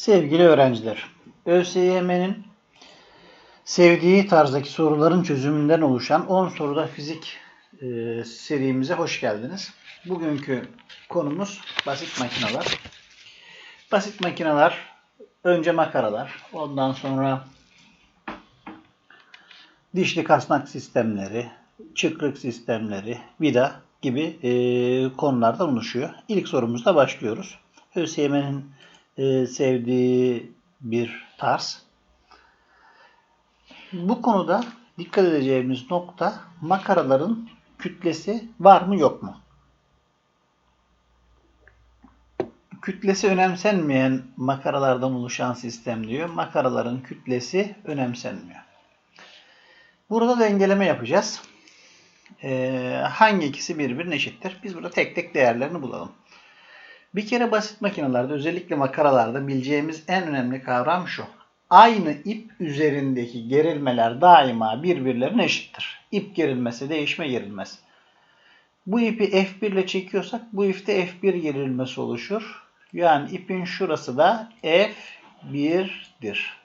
Sevgili öğrenciler, ÖSYM'nin sevdiği tarzdaki soruların çözümünden oluşan 10 soruda fizik e, serimize hoş geldiniz. Bugünkü konumuz basit makineler. Basit makineler önce makaralar, ondan sonra dişli kasnak sistemleri, çıkrık sistemleri, vida gibi e, konulardan oluşuyor. İlk sorumuzla başlıyoruz. ÖSYM'nin e, sevdiği bir tarz. Bu konuda dikkat edeceğimiz nokta makaraların kütlesi var mı yok mu? Kütlesi önemsenmeyen makaralardan oluşan sistem diyor. Makaraların kütlesi önemsenmiyor. Burada dengeleme yapacağız. Ee, hangi ikisi birbirine eşittir? Biz burada tek tek değerlerini bulalım. Bir kere basit makinelerde özellikle makaralarda bileceğimiz en önemli kavram şu. Aynı ip üzerindeki gerilmeler daima birbirlerine eşittir. İp gerilmesi, değişme gerilmez. Bu ipi F1 ile çekiyorsak bu ipte F1 gerilmesi oluşur. Yani ipin şurası da F1'dir.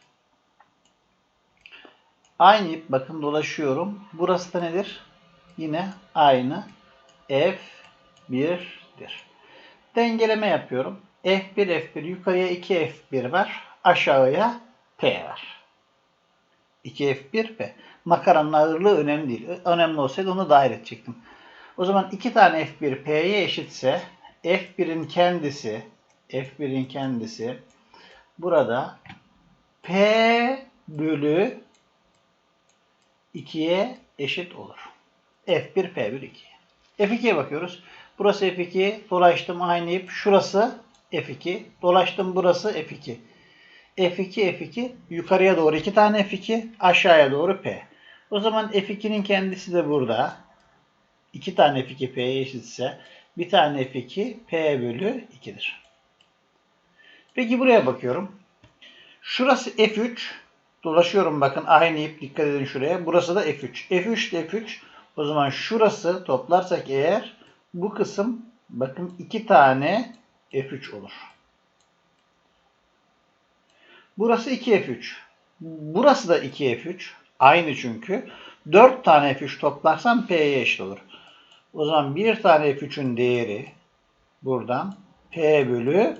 Aynı ip bakın dolaşıyorum. Burası da nedir? Yine aynı F1'dir. Dengeleme yapıyorum. F1 F1 yukarıya 2 F1 var. Aşağıya P var. 2 F1 P. Makaranın ağırlığı önemli değil. Önemli olsaydı onu dahil edecektim. O zaman 2 tane F1 P'ye eşitse F1'in kendisi F1'in kendisi burada P bölü 2'ye eşit olur. F1 P bölü 2. F2'ye bakıyoruz. Burası F2. Dolaştım aynı ip. Şurası F2. Dolaştım burası F2. F2 F2 yukarıya doğru 2 tane F2 aşağıya doğru P. O zaman F2'nin kendisi de burada. 2 tane F2 P'ye eşitse bir tane F2 P bölü 2'dir. Peki buraya bakıyorum. Şurası F3. Dolaşıyorum bakın aynı ip dikkat edin şuraya. Burası da F3. F3 de F3. O zaman şurası toplarsak eğer bu kısım bakın iki tane F3 olur. Burası 2F3. Burası da 2F3. Aynı çünkü. 4 tane F3 toplarsam P'ye eşit olur. O zaman bir tane F3'ün değeri buradan P bölü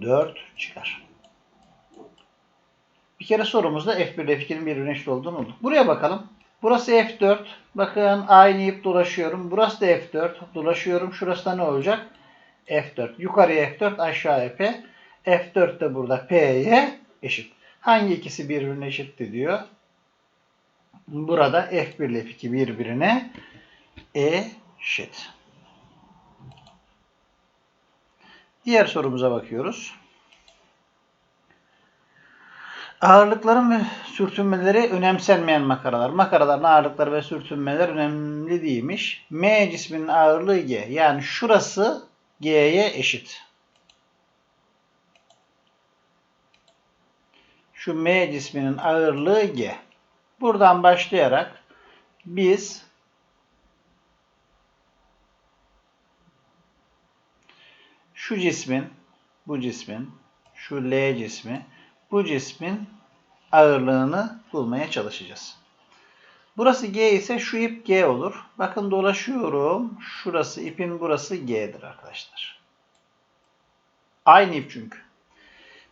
4 çıkar. Bir kere sorumuzda F1 ile F2'nin birbirine eşit olduğunu bulduk. Buraya bakalım. Burası F4. Bakın aynı ip dolaşıyorum. Burası da F4. Dolaşıyorum. Şurası da ne olacak? F4. Yukarıya F4 aşağıya P. F4 de burada P'ye eşit. Hangi ikisi birbirine eşitti diyor. Burada F1 ile F2 birbirine eşit. Diğer sorumuza bakıyoruz. Ağırlıkların ve sürtünmeleri önemsenmeyen makaralar. Makaraların ağırlıkları ve sürtünmeler önemli değilmiş. M cisminin ağırlığı G. Yani şurası G'ye eşit. Şu M cisminin ağırlığı G. Buradan başlayarak biz şu cismin, bu cismin, şu L cismi, bu cismin ağırlığını bulmaya çalışacağız. Burası G ise şu ip G olur. Bakın dolaşıyorum. Şurası ipin burası G'dir arkadaşlar. Aynı ip çünkü.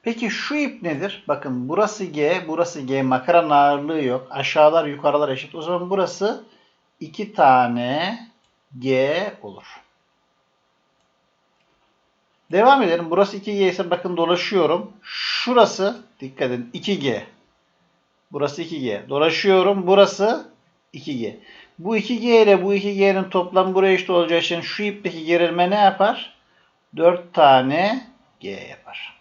Peki şu ip nedir? Bakın burası G, burası G. Makaranın ağırlığı yok. Aşağılar yukarılar eşit. O zaman burası iki tane G olur. Devam edelim. Burası 2G ise bakın dolaşıyorum. Şurası dikkat edin 2G. Burası 2G. Dolaşıyorum. Burası 2G. Bu 2G ile bu 2G'nin toplamı buraya eşit olacağı için şu ipteki gerilme ne yapar? 4 tane G yapar.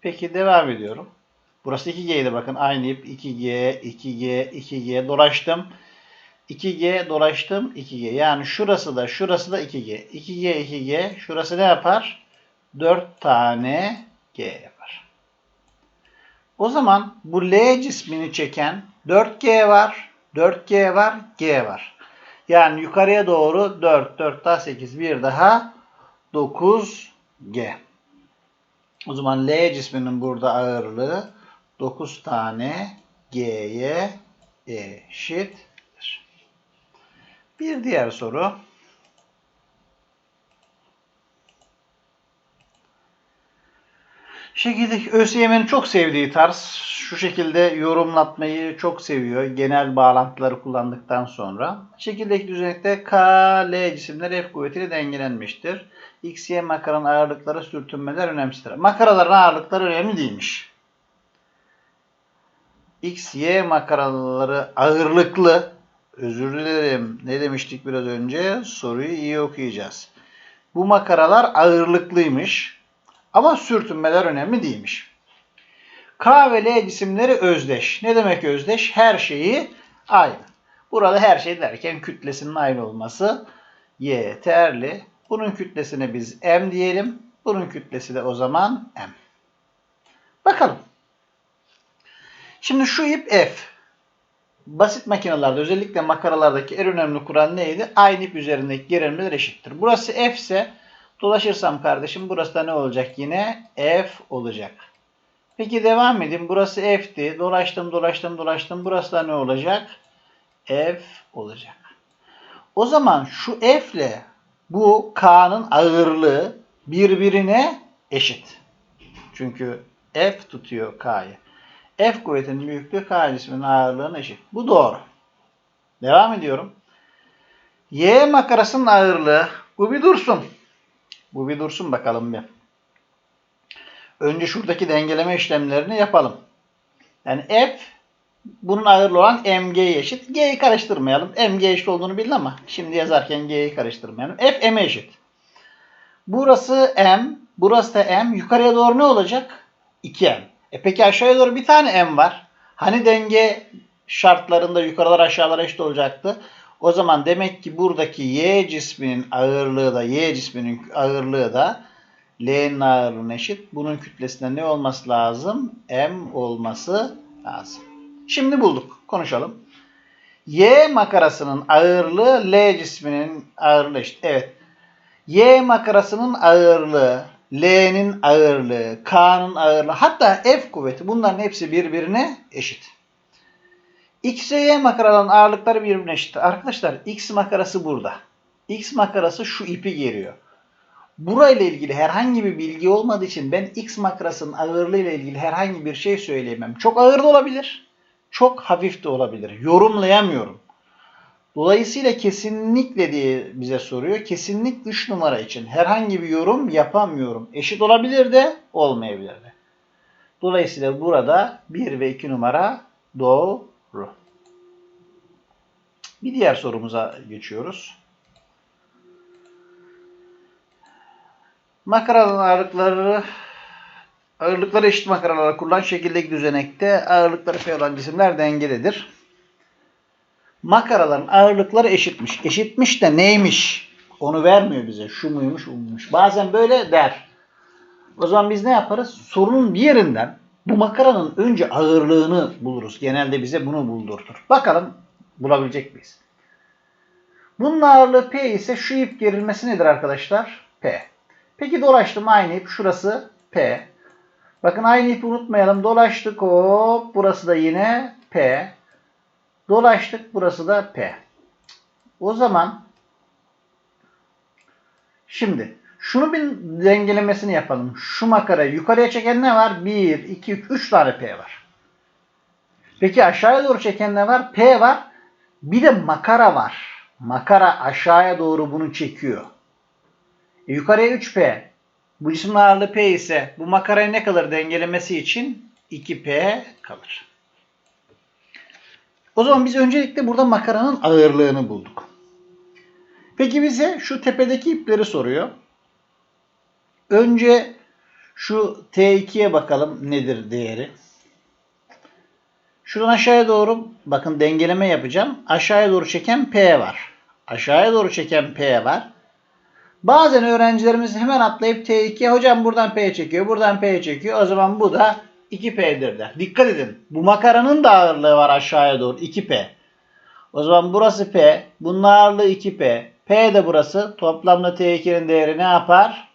Peki devam ediyorum. Burası 2G'ydi bakın aynı ip 2G, 2G, 2G dolaştım. 2G dolaştım 2G. Yani şurası da şurası da 2G. 2G 2G. Şurası ne yapar? 4 tane G yapar. O zaman bu L cismini çeken 4G var. 4G var. G var. Yani yukarıya doğru 4. 4 daha 8. Bir daha 9G. O zaman L cisminin burada ağırlığı 9 tane G'ye eşittir. Bir diğer soru. Şekildeki ÖSYM'nin çok sevdiği tarz şu şekilde yorumlatmayı çok seviyor. Genel bağlantıları kullandıktan sonra. Şekildeki düzenekte K, L cisimleri F kuvvetiyle dengelenmiştir. X, Y makaranın ağırlıkları sürtünmeler önemsizdir. Makaraların ağırlıkları önemli değilmiş. X, Y makaraları ağırlıklı. Özür dilerim. Ne demiştik biraz önce? Soruyu iyi okuyacağız. Bu makaralar ağırlıklıymış. Ama sürtünmeler önemli değilmiş. K ve L cisimleri özdeş. Ne demek özdeş? Her şeyi aynı. Burada her şey derken kütlesinin aynı olması yeterli. Bunun kütlesine biz M diyelim. Bunun kütlesi de o zaman M. Bakalım. Şimdi şu ip F. Basit makinelerde özellikle makaralardaki en önemli kural neydi? Aynı ip üzerindeki gerilimler eşittir. Burası F ise dolaşırsam kardeşim burası da ne olacak yine? F olacak. Peki devam edeyim. Burası F'ti. Dolaştım dolaştım dolaştım. Burası da ne olacak? F olacak. O zaman şu F ile bu K'nın ağırlığı birbirine eşit. Çünkü F tutuyor K'yı. F kuvvetinin büyüklüğü K cisminin ağırlığına eşit. Bu doğru. Devam ediyorum. Y makarasının ağırlığı. Bu bir dursun. Bu bir dursun bakalım bir. Önce şuradaki dengeleme işlemlerini yapalım. Yani F bunun ağırlığı olan mg'ye eşit. G'yi karıştırmayalım. mg eşit olduğunu bilin ama şimdi yazarken g'yi karıştırmayalım. F m'e eşit. Burası m, burası da m. Yukarıya doğru ne olacak? 2m. E peki aşağıya doğru bir tane m var. Hani denge şartlarında yukarılar aşağılara eşit olacaktı. O zaman demek ki buradaki y cisminin ağırlığı da y cisminin ağırlığı da L'nin ağırlığına eşit. Bunun kütlesinde ne olması lazım? M olması lazım. Şimdi bulduk. Konuşalım. Y makarasının ağırlığı L cisminin ağırlığı eşit. Evet. Y makarasının ağırlığı, L'nin ağırlığı, K'nın ağırlığı hatta F kuvveti bunların hepsi birbirine eşit. X ve Y makaraların ağırlıkları birbirine eşit. Arkadaşlar X makarası burada. X makarası şu ipi geriyor. Burayla ilgili herhangi bir bilgi olmadığı için ben X makarasının ağırlığı ile ilgili herhangi bir şey söyleyemem. Çok ağır da olabilir, çok hafif de olabilir. Yorumlayamıyorum. Dolayısıyla kesinlikle diye bize soruyor. Kesinlik 3 numara için herhangi bir yorum yapamıyorum. Eşit olabilir de olmayabilir de. Dolayısıyla burada 1 ve 2 numara doğru. Bir diğer sorumuza geçiyoruz. Makaraların ağırlıkları ağırlıkları eşit makaralara kurulan şekildeki düzenekte ağırlıkları F olan cisimler dengededir. Makaraların ağırlıkları eşitmiş. Eşitmiş de neymiş? Onu vermiyor bize. Şu muymuş, bu. Bazen böyle der. O zaman biz ne yaparız? Sorunun bir yerinden bu makaranın önce ağırlığını buluruz. Genelde bize bunu buldurtur. Bakalım bulabilecek miyiz? Bunun ağırlığı P ise şu ip gerilmesi nedir arkadaşlar? P. Peki dolaştım aynı ip. Şurası P. Bakın aynı ipi unutmayalım. Dolaştık hop. Burası da yine P. Dolaştık. Burası da P. O zaman şimdi şunu bir dengelemesini yapalım. Şu makarayı yukarıya çeken ne var? 1, 2, 3, 3 tane P var. Peki aşağıya doğru çeken ne var? P var. Bir de makara var. Makara aşağıya doğru bunu çekiyor. E, yukarıya 3P. Bu cismin ağırlığı P ise bu makaraya ne kalır dengelemesi için? 2P kalır. O zaman biz öncelikle burada makaranın ağırlığını bulduk. Peki bize şu tepedeki ipleri soruyor. Önce şu T2'ye bakalım nedir değeri. Şuradan aşağıya doğru bakın dengeleme yapacağım. Aşağıya doğru çeken P var. Aşağıya doğru çeken P var. Bazen öğrencilerimiz hemen atlayıp T2 hocam buradan P çekiyor, buradan P çekiyor. O zaman bu da 2P'dir der. Dikkat edin. Bu makaranın da ağırlığı var aşağıya doğru 2P. O zaman burası P. Bunun ağırlığı 2P. P de burası. Toplamda T2'nin değeri ne yapar?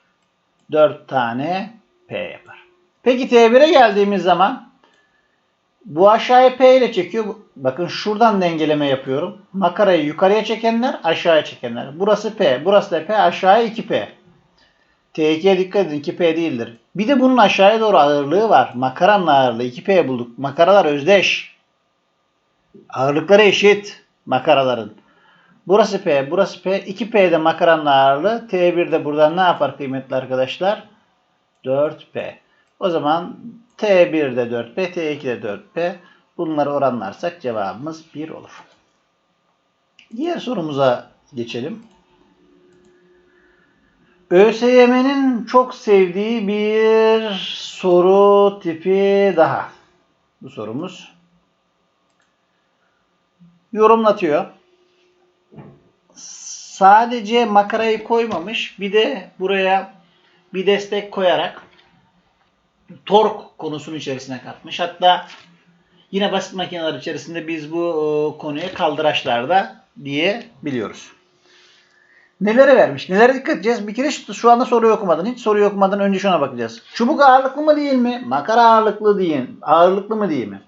4 tane P yapar. Peki T1'e geldiğimiz zaman bu aşağıya P ile çekiyor. Bakın şuradan dengeleme yapıyorum. Makarayı yukarıya çekenler, aşağıya çekenler. Burası P, burası da P, aşağıya 2P. T2'ye dikkat edin 2P değildir. Bir de bunun aşağıya doğru ağırlığı var. Makaranın ağırlığı 2P bulduk. Makaralar özdeş. Ağırlıkları eşit makaraların. Burası P, burası P. 2P'de makaranın ağırlığı. T1 de buradan ne yapar kıymetli arkadaşlar? 4P. O zaman T1'de 4P, T2'de 4P. Bunları oranlarsak cevabımız 1 olur. Diğer sorumuza geçelim. ÖSYM'nin çok sevdiği bir soru tipi daha. Bu sorumuz. Yorumlatıyor. Sadece makarayı koymamış. Bir de buraya bir destek koyarak tork konusunun içerisine katmış. Hatta yine basit makineler içerisinde biz bu e, konuya kaldıraçlarda diye biliyoruz. Nelere vermiş? Nelere dikkat edeceğiz? Bir kere şu anda soruyu okumadan, hiç soruyu okumadan önce şuna bakacağız. Çubuk ağırlıklı mı değil mi? Makara ağırlıklı değil. Ağırlıklı mı değil mi?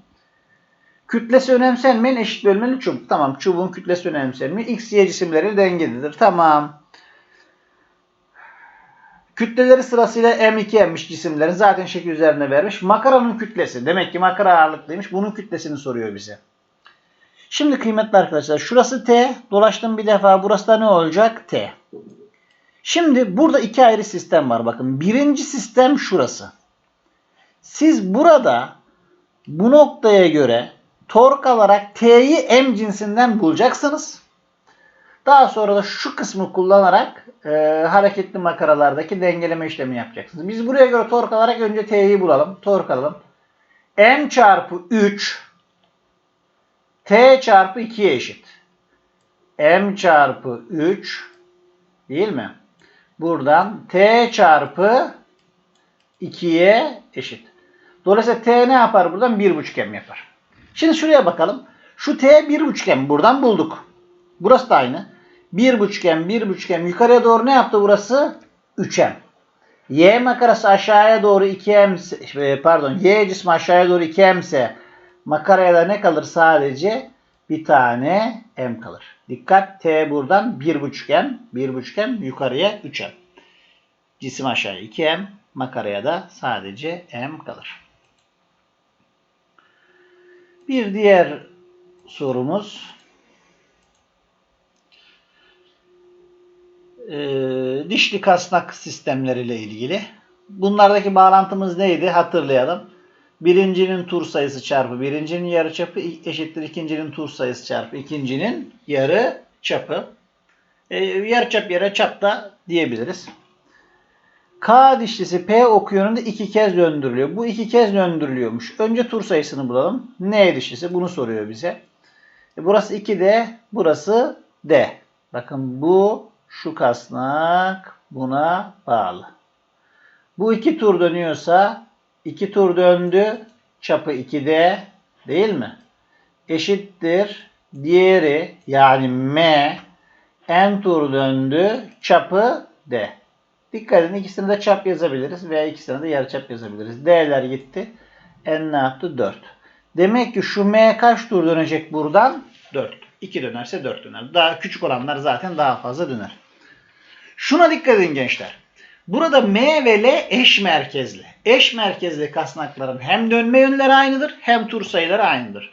Kütlesi önemsenmeyen eşit bölmeli çubuk. Tamam çubuğun kütlesi önemsenmiyor. X, Y cisimleri dengelidir. Tamam. Kütleleri sırasıyla M2 M'miş cisimlerin. Zaten şekil üzerine vermiş. Makaranın kütlesi. Demek ki makara ağırlıklıymış. Bunun kütlesini soruyor bize. Şimdi kıymetli arkadaşlar şurası T. Dolaştım bir defa. Burası da ne olacak? T. Şimdi burada iki ayrı sistem var. Bakın birinci sistem şurası. Siz burada bu noktaya göre tork alarak T'yi M cinsinden bulacaksınız. Daha sonra da şu kısmı kullanarak e, hareketli makaralardaki dengeleme işlemi yapacaksınız. Biz buraya göre tork alarak önce T'yi bulalım. Tork alalım. M çarpı 3 T çarpı 2'ye eşit. M çarpı 3 değil mi? Buradan T çarpı 2'ye eşit. Dolayısıyla T ne yapar buradan? 1,5 M yapar. Şimdi şuraya bakalım. Şu T 1,5 M buradan bulduk. Burası da aynı. 1,5 M 1,5 M yukarıya doğru ne yaptı burası? 3M. Y makarası aşağıya doğru 2M ise- pardon Y cismi aşağıya doğru 2M ise makaraya da ne kalır sadece? Bir tane M kalır. Dikkat T buradan 1,5M 1,5M yukarıya 3M. Cisim aşağıya 2M makaraya da sadece M kalır. Bir diğer sorumuz eee, dişli kasnak sistemleriyle ilgili. Bunlardaki bağlantımız neydi? Hatırlayalım. Birincinin tur sayısı çarpı birincinin yarı çapı eşittir ikincinin tur sayısı çarpı ikincinin yarı çapı. E, yarı çap yere çap da diyebiliriz. K dişlisi P ok yönünde iki kez döndürülüyor. Bu iki kez döndürülüyormuş. Önce tur sayısını bulalım. N dişlisi bunu soruyor bize. E, burası 2D, burası D. Bakın bu şu kasnak buna bağlı. Bu iki tur dönüyorsa iki tur döndü. Çapı 2D değil mi? Eşittir. Diğeri yani M n tur döndü. Çapı D. Dikkat edin ikisini de çap yazabiliriz veya ikisine de yarıçap yazabiliriz. D'ler gitti. N ne yaptı? 4. Demek ki şu M kaç tur dönecek buradan? 4. 2 dönerse 4 döner. Daha küçük olanlar zaten daha fazla döner. Şuna dikkat edin gençler. Burada M ve L eş merkezli. Eş merkezli kasnakların hem dönme yönleri aynıdır hem tur sayıları aynıdır.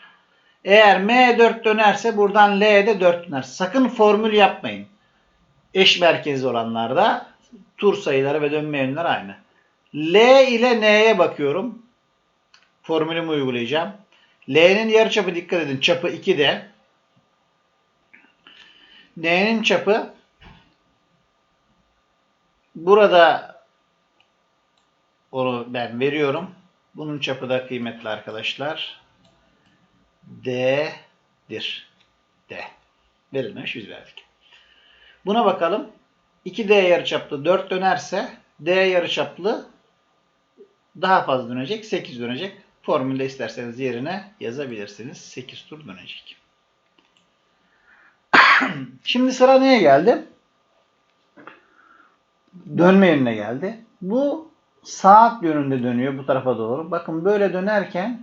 Eğer M 4 dönerse buradan L de 4 döner. Sakın formül yapmayın. Eş merkezli olanlarda tur sayıları ve dönme yönleri aynı. L ile N'ye bakıyorum. Formülümü uygulayacağım. L'nin yarıçapı dikkat edin. Çapı 2'de. N'nin çapı burada onu ben veriyorum. Bunun çapı da kıymetli arkadaşlar. D'dir. D. Verilmemiş biz verdik. Buna bakalım. 2D yarıçaplı 4 dönerse D yarıçaplı daha fazla dönecek. 8 dönecek. Formülde isterseniz yerine yazabilirsiniz. 8 tur dönecek. Şimdi sıra neye geldi? Dönme yönüne geldi. Bu saat yönünde dönüyor bu tarafa doğru. Bakın böyle dönerken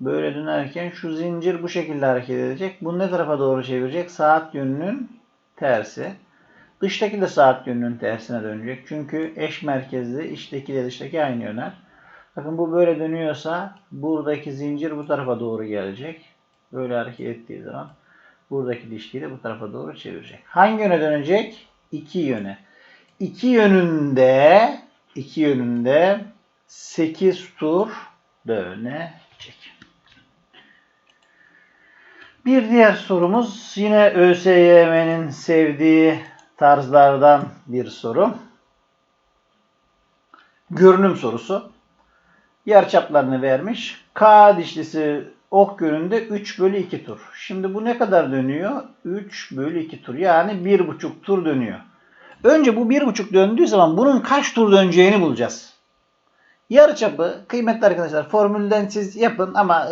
böyle dönerken şu zincir bu şekilde hareket edecek. Bu ne tarafa doğru çevirecek? Saat yönünün tersi. Dıştaki de saat yönünün tersine dönecek. Çünkü eş merkezli içteki ile dıştaki aynı yöner. Bakın bu böyle dönüyorsa buradaki zincir bu tarafa doğru gelecek. Böyle hareket ettiği zaman buradaki dişliyi de bu tarafa doğru çevirecek. Hangi yöne dönecek? İki yöne. İki yönünde iki yönünde 8 tur dönecek. Bir diğer sorumuz yine ÖSYM'nin sevdiği tarzlardan bir soru. Görünüm sorusu. Yarıçaplarını vermiş. K dişlisi ok yönünde 3 bölü 2 tur. Şimdi bu ne kadar dönüyor? 3 bölü 2 tur. Yani 1,5 tur dönüyor. Önce bu 1,5 döndüğü zaman bunun kaç tur döneceğini bulacağız. Yarıçapı kıymetli arkadaşlar formülden siz yapın ama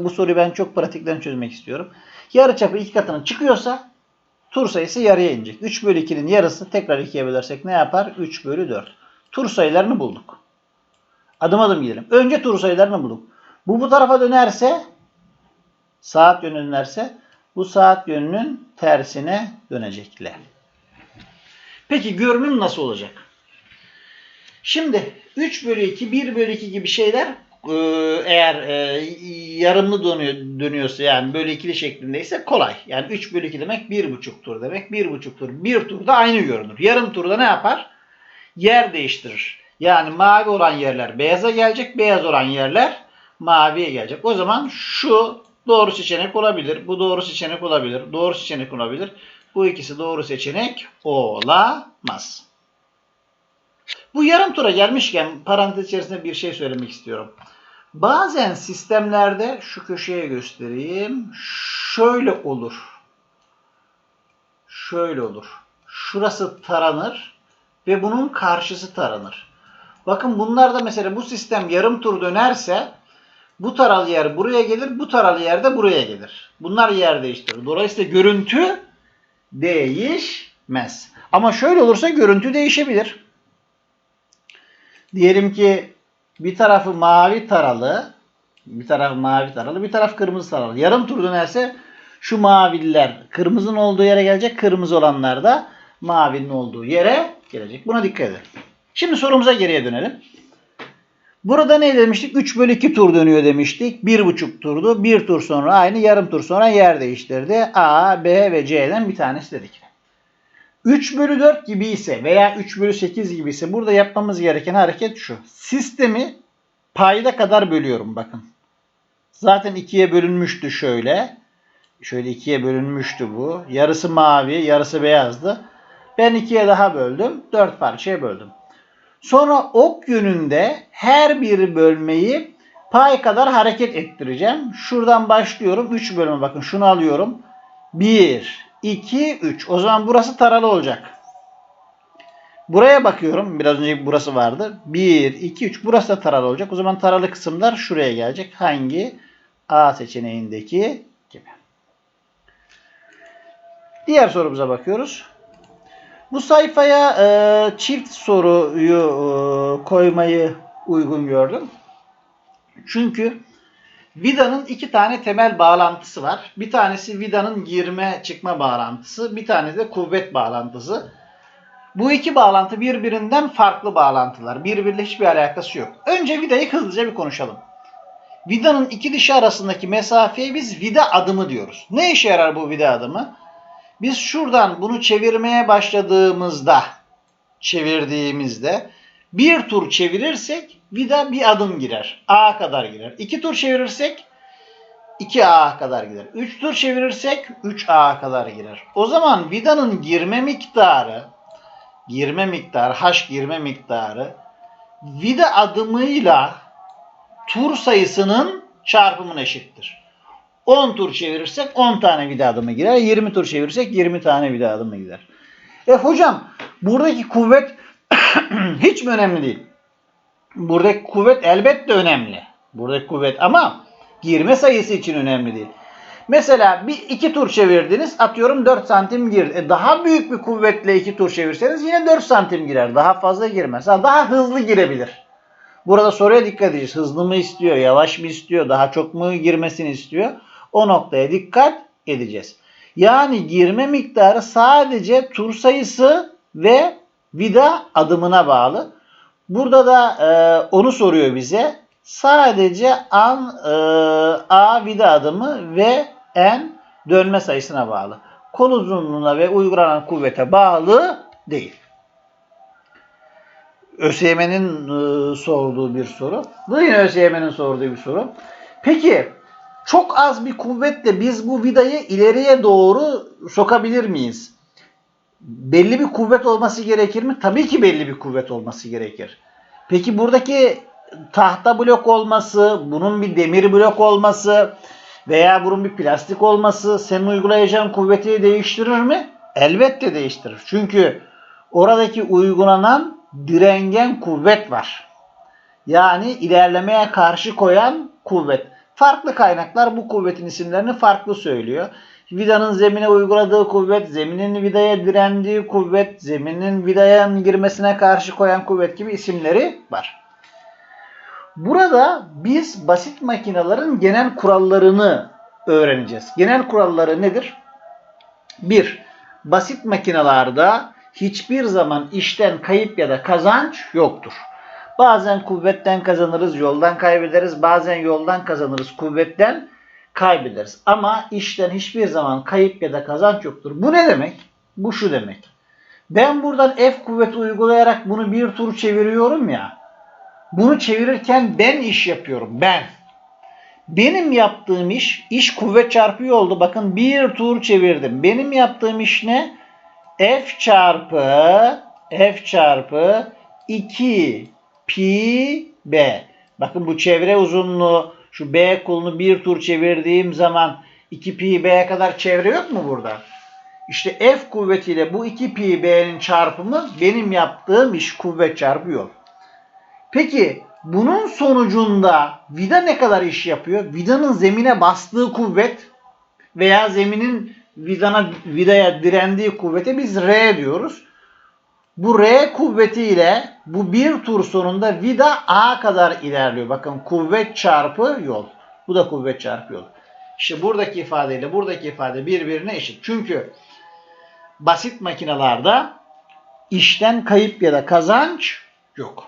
bu soruyu ben çok pratikten çözmek istiyorum. Yarıçapı iki katına çıkıyorsa tur sayısı yarıya inecek. 3 bölü 2'nin yarısı tekrar 2'ye bölersek ne yapar? 3 bölü 4. Tur sayılarını bulduk. Adım adım gidelim. Önce tur sayılarını bulduk. Bu bu tarafa dönerse saat yönüne dönerse bu saat yönünün tersine dönecekler. Peki görünüm nasıl olacak? Şimdi 3 bölü 2, 1 bölü 2 gibi şeyler e, eğer e, yarımlı dönüyor, dönüyorsa yani bölü 2'li şeklindeyse kolay. Yani 3 bölü 2 demek 1,5 tur demek. 1,5 tur. 1 turda aynı görünür. Yarım turda ne yapar? Yer değiştirir. Yani mavi olan yerler beyaza gelecek. Beyaz olan yerler maviye gelecek. O zaman şu doğru seçenek olabilir. Bu doğru seçenek olabilir. Doğru seçenek olabilir. Bu ikisi doğru seçenek olamaz. Bu yarım tura gelmişken parantez içerisinde bir şey söylemek istiyorum. Bazen sistemlerde şu köşeye göstereyim. Şöyle olur. Şöyle olur. Şurası taranır ve bunun karşısı taranır. Bakın bunlarda mesela bu sistem yarım tur dönerse bu taralı yer buraya gelir, bu taralı yer de buraya gelir. Bunlar yer değiştirir. Dolayısıyla görüntü değişmez. Ama şöyle olursa görüntü değişebilir. Diyelim ki bir tarafı mavi taralı, bir taraf mavi taralı, bir taraf kırmızı taralı. Yarım tur dönerse şu mavililer kırmızının olduğu yere gelecek, kırmızı olanlar da mavinin olduğu yere gelecek. Buna dikkat edin. Şimdi sorumuza geriye dönelim. Burada ne demiştik? 3 bölü 2 tur dönüyor demiştik. 1,5 turdu. 1 tur sonra aynı. Yarım tur sonra yer değiştirdi. A, B ve C'den bir tanesi dedik. 3 bölü 4 gibi ise veya 3 bölü 8 gibi ise burada yapmamız gereken hareket şu. Sistemi payda kadar bölüyorum bakın. Zaten ikiye bölünmüştü şöyle. Şöyle ikiye bölünmüştü bu. Yarısı mavi, yarısı beyazdı. Ben ikiye daha böldüm. Dört parçaya böldüm. Sonra ok yönünde her bir bölmeyi pay kadar hareket ettireceğim. Şuradan başlıyorum. 3 bölüme bakın. Şunu alıyorum. 1, 2, 3. O zaman burası taralı olacak. Buraya bakıyorum. Biraz önce burası vardı. 1, 2, 3. Burası da taralı olacak. O zaman taralı kısımlar şuraya gelecek. Hangi? A seçeneğindeki gibi. Diğer sorumuza bakıyoruz. Bu sayfaya e, çift soruyu e, koymayı uygun gördüm. Çünkü vidanın iki tane temel bağlantısı var. Bir tanesi vidanın girme çıkma bağlantısı, bir tanesi de kuvvet bağlantısı. Bu iki bağlantı birbirinden farklı bağlantılar. Birbiriyle hiçbir alakası yok. Önce vidayı hızlıca bir konuşalım. Vidanın iki dişi arasındaki mesafeye biz vida adımı diyoruz. Ne işe yarar bu vida adımı? Biz şuradan bunu çevirmeye başladığımızda, çevirdiğimizde bir tur çevirirsek vida bir adım girer. A kadar girer. İki tur çevirirsek 2A kadar gider. Üç tur çevirirsek 3A kadar girer. O zaman vidanın girme miktarı girme miktarı, H girme miktarı vida adımıyla tur sayısının çarpımına eşittir. 10 tur çevirirsek 10 tane vida adımı girer. 20 tur çevirirsek 20 tane vida adımı gider. E hocam buradaki kuvvet hiç mi önemli değil? Buradaki kuvvet elbette önemli. Buradaki kuvvet ama girme sayısı için önemli değil. Mesela bir iki tur çevirdiniz atıyorum 4 santim girdi. E daha büyük bir kuvvetle iki tur çevirseniz yine 4 santim girer. Daha fazla girmez. Ha, daha hızlı girebilir. Burada soruya dikkat edeceğiz. Hızlı mı istiyor, yavaş mı istiyor, daha çok mu girmesini istiyor? O noktaya dikkat edeceğiz. Yani girme miktarı sadece tur sayısı ve vida adımına bağlı. Burada da e, onu soruyor bize. Sadece an, e, A vida adımı ve n dönme sayısına bağlı. Kol uzunluğuna ve uygulanan kuvvete bağlı değil. ÖSYM'nin e, sorduğu bir soru. Bu yine ÖSYM'nin sorduğu bir soru. Peki çok az bir kuvvetle biz bu vidayı ileriye doğru sokabilir miyiz? Belli bir kuvvet olması gerekir mi? Tabii ki belli bir kuvvet olması gerekir. Peki buradaki tahta blok olması, bunun bir demir blok olması veya bunun bir plastik olması senin uygulayacağın kuvveti değiştirir mi? Elbette değiştirir. Çünkü oradaki uygulanan direngen kuvvet var. Yani ilerlemeye karşı koyan kuvvet. Farklı kaynaklar bu kuvvetin isimlerini farklı söylüyor. Vidanın zemine uyguladığı kuvvet, zeminin vidaya direndiği kuvvet, zeminin vidaya girmesine karşı koyan kuvvet gibi isimleri var. Burada biz basit makinelerin genel kurallarını öğreneceğiz. Genel kuralları nedir? 1. Basit makinalarda hiçbir zaman işten kayıp ya da kazanç yoktur. Bazen kuvvetten kazanırız, yoldan kaybederiz. Bazen yoldan kazanırız, kuvvetten kaybederiz. Ama işten hiçbir zaman kayıp ya da kazanç yoktur. Bu ne demek? Bu şu demek. Ben buradan F kuvveti uygulayarak bunu bir tur çeviriyorum ya. Bunu çevirirken ben iş yapıyorum. Ben. Benim yaptığım iş, iş kuvvet çarpı oldu. Bakın bir tur çevirdim. Benim yaptığım iş ne? F çarpı F çarpı 2 pi b. Bakın bu çevre uzunluğu şu b kolunu bir tur çevirdiğim zaman 2 pi b'ye kadar çevre yok mu burada? İşte F kuvvetiyle bu 2 pi b'nin çarpımı benim yaptığım iş kuvvet çarpı yol. Peki bunun sonucunda vida ne kadar iş yapıyor? Vidanın zemine bastığı kuvvet veya zeminin vidana, vidaya direndiği kuvvete biz R diyoruz. Bu R kuvvetiyle bu bir tur sonunda vida A kadar ilerliyor. Bakın kuvvet çarpı yol. Bu da kuvvet çarpı yol. İşte buradaki ifadeyle buradaki ifade birbirine eşit. Çünkü basit makinalarda işten kayıp ya da kazanç yok.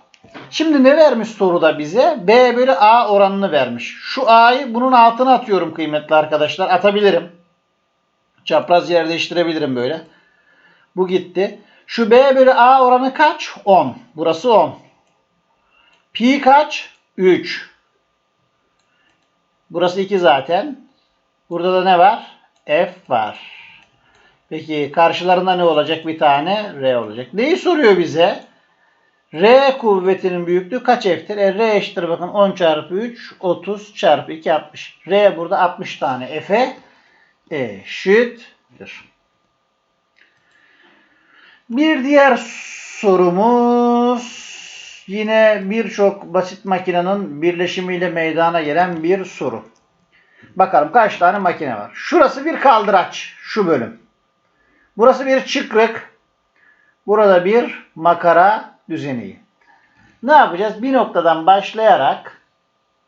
Şimdi ne vermiş soruda bize? B bölü A oranını vermiş. Şu A'yı bunun altına atıyorum kıymetli arkadaşlar. Atabilirim. Çapraz yer değiştirebilirim böyle. Bu gitti. Şu B bölü A oranı kaç? 10. Burası 10. Pi kaç? 3. Burası 2 zaten. Burada da ne var? F var. Peki karşılarında ne olacak? Bir tane R olacak. Neyi soruyor bize? R kuvvetinin büyüklüğü kaç F'tir? E, R eşittir bakın 10 çarpı 3 30 çarpı 2 60. R burada 60 tane F'e eşittir. Bir diğer sorumuz yine birçok basit makinenin birleşimiyle meydana gelen bir soru. Bakalım kaç tane makine var. Şurası bir kaldıraç. Şu bölüm. Burası bir çıkrık. Burada bir makara düzeni. Ne yapacağız? Bir noktadan başlayarak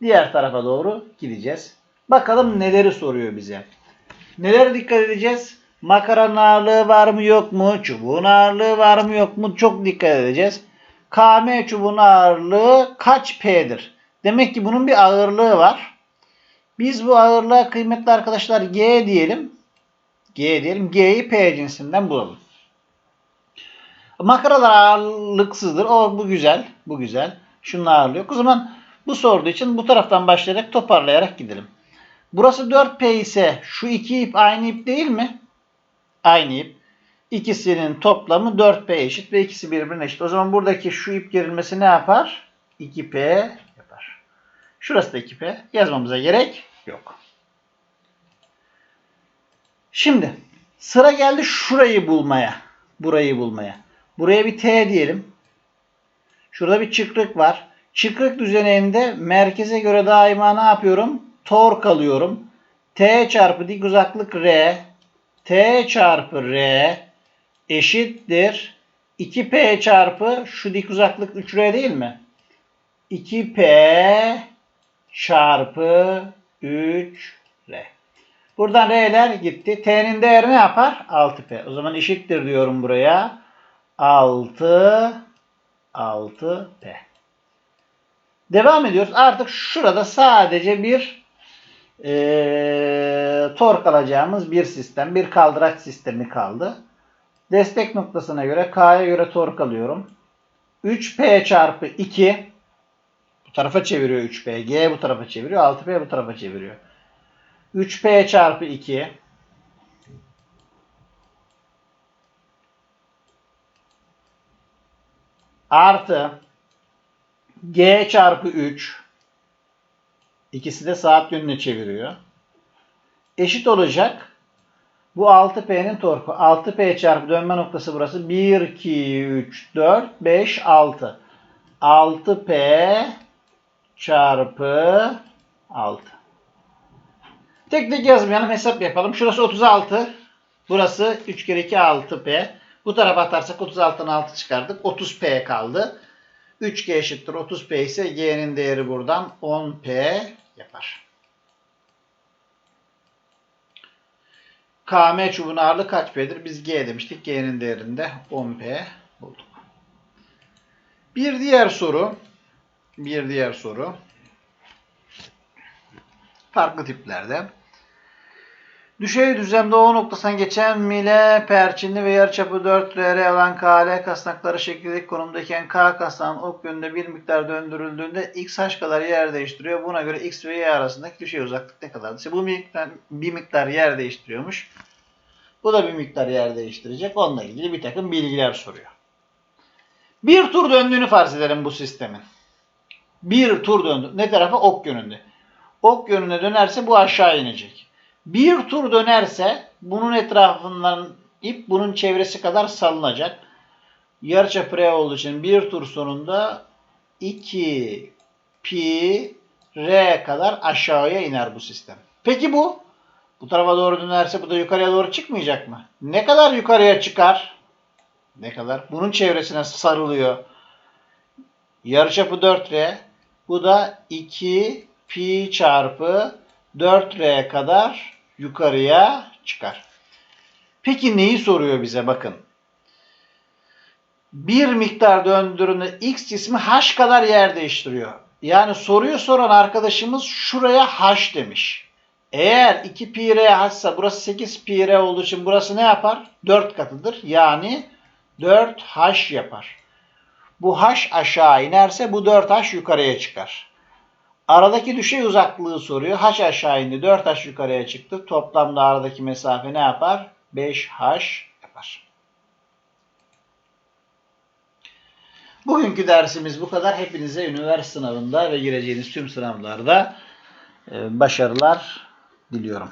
diğer tarafa doğru gideceğiz. Bakalım neleri soruyor bize. Nelere dikkat edeceğiz? Makaranın ağırlığı var mı yok mu? Çubuğun ağırlığı var mı yok mu? Çok dikkat edeceğiz. KM çubuğun ağırlığı kaç P'dir? Demek ki bunun bir ağırlığı var. Biz bu ağırlığa kıymetli arkadaşlar G diyelim. G diyelim. G'yi P cinsinden bulalım. Makaralar ağırlıksızdır. O bu güzel. Bu güzel. Şunun ağırlığı yok. O zaman bu sorduğu için bu taraftan başlayarak toparlayarak gidelim. Burası 4P ise şu iki ip aynı ip değil mi? Aynı ip. İkisinin toplamı 4P eşit ve ikisi birbirine eşit. O zaman buradaki şu ip gerilmesi ne yapar? 2P yapar. Şurası da 2P. Yazmamıza gerek yok. Şimdi sıra geldi şurayı bulmaya. Burayı bulmaya. Buraya bir T diyelim. Şurada bir çıkrık var. Çıkrık düzeninde merkeze göre daima ne yapıyorum? Tork alıyorum. T çarpı dik uzaklık R T çarpı R eşittir 2P çarpı şu dik uzaklık 3R değil mi? 2P çarpı 3R. Buradan R'ler gitti. T'nin değeri ne yapar? 6P. O zaman eşittir diyorum buraya. 6 6P. Devam ediyoruz. Artık şurada sadece bir eee tork alacağımız bir sistem, bir kaldıraç sistemi kaldı. Destek noktasına göre K'ya göre tork alıyorum. 3P çarpı 2 bu tarafa çeviriyor 3P. G bu tarafa çeviriyor. 6P bu tarafa çeviriyor. 3P çarpı 2 artı G çarpı 3 ikisi de saat yönüne çeviriyor. Eşit olacak. Bu 6P'nin torku. 6P çarpı dönme noktası burası. 1, 2, 3, 4, 5, 6. 6P çarpı 6. Tek tek yazmayalım. Hesap yapalım. Şurası 36. Burası 3 kere 2 6P. Bu tarafa atarsak 36'dan 6 çıkardık. 30P kaldı. 3G eşittir 30P ise G'nin değeri buradan 10P yapar. KM çubuğun ağırlığı kaç P'dir? Biz G demiştik. G'nin değerinde 10P bulduk. Bir diğer soru. Bir diğer soru. Farklı tiplerde. Düşey düzlemde O noktasından geçen mile perçinli ve yarıçapı 4 R alan KL kasnakları şekilde konumdayken K kasnağın ok yönünde bir miktar döndürüldüğünde X H kadar yer değiştiriyor. Buna göre X ve Y arasındaki düşey uzaklık ne kadar? İşte bu miktar, bir miktar yer değiştiriyormuş. Bu da bir miktar yer değiştirecek. Onunla ilgili bir takım bilgiler soruyor. Bir tur döndüğünü farz edelim bu sistemin. Bir tur döndü. Ne tarafa? Ok yönünde. Ok yönüne dönerse bu aşağı inecek. Bir tur dönerse bunun etrafından ip bunun çevresi kadar salınacak. Yarıçapı R olduğu için bir tur sonunda 2 pi R kadar aşağıya iner bu sistem. Peki bu? Bu tarafa doğru dönerse bu da yukarıya doğru çıkmayacak mı? Ne kadar yukarıya çıkar? Ne kadar? Bunun çevresine sarılıyor. Yarıçapı 4R. Bu da 2 pi çarpı 4R kadar yukarıya çıkar. Peki neyi soruyor bize bakın. Bir miktar döndüründe x cismi h kadar yer değiştiriyor. Yani soruyu soran arkadaşımız şuraya h demiş. Eğer 2 pi r h ise burası 8 pi r olduğu için burası ne yapar? 4 katıdır. Yani 4 h yapar. Bu h aşağı inerse bu 4 h yukarıya çıkar. Aradaki düşey uzaklığı soruyor. H aşağı indi. 4H yukarıya çıktı. Toplamda aradaki mesafe ne yapar? 5H yapar. Bugünkü dersimiz bu kadar. Hepinize üniversite sınavında ve gireceğiniz tüm sınavlarda başarılar diliyorum.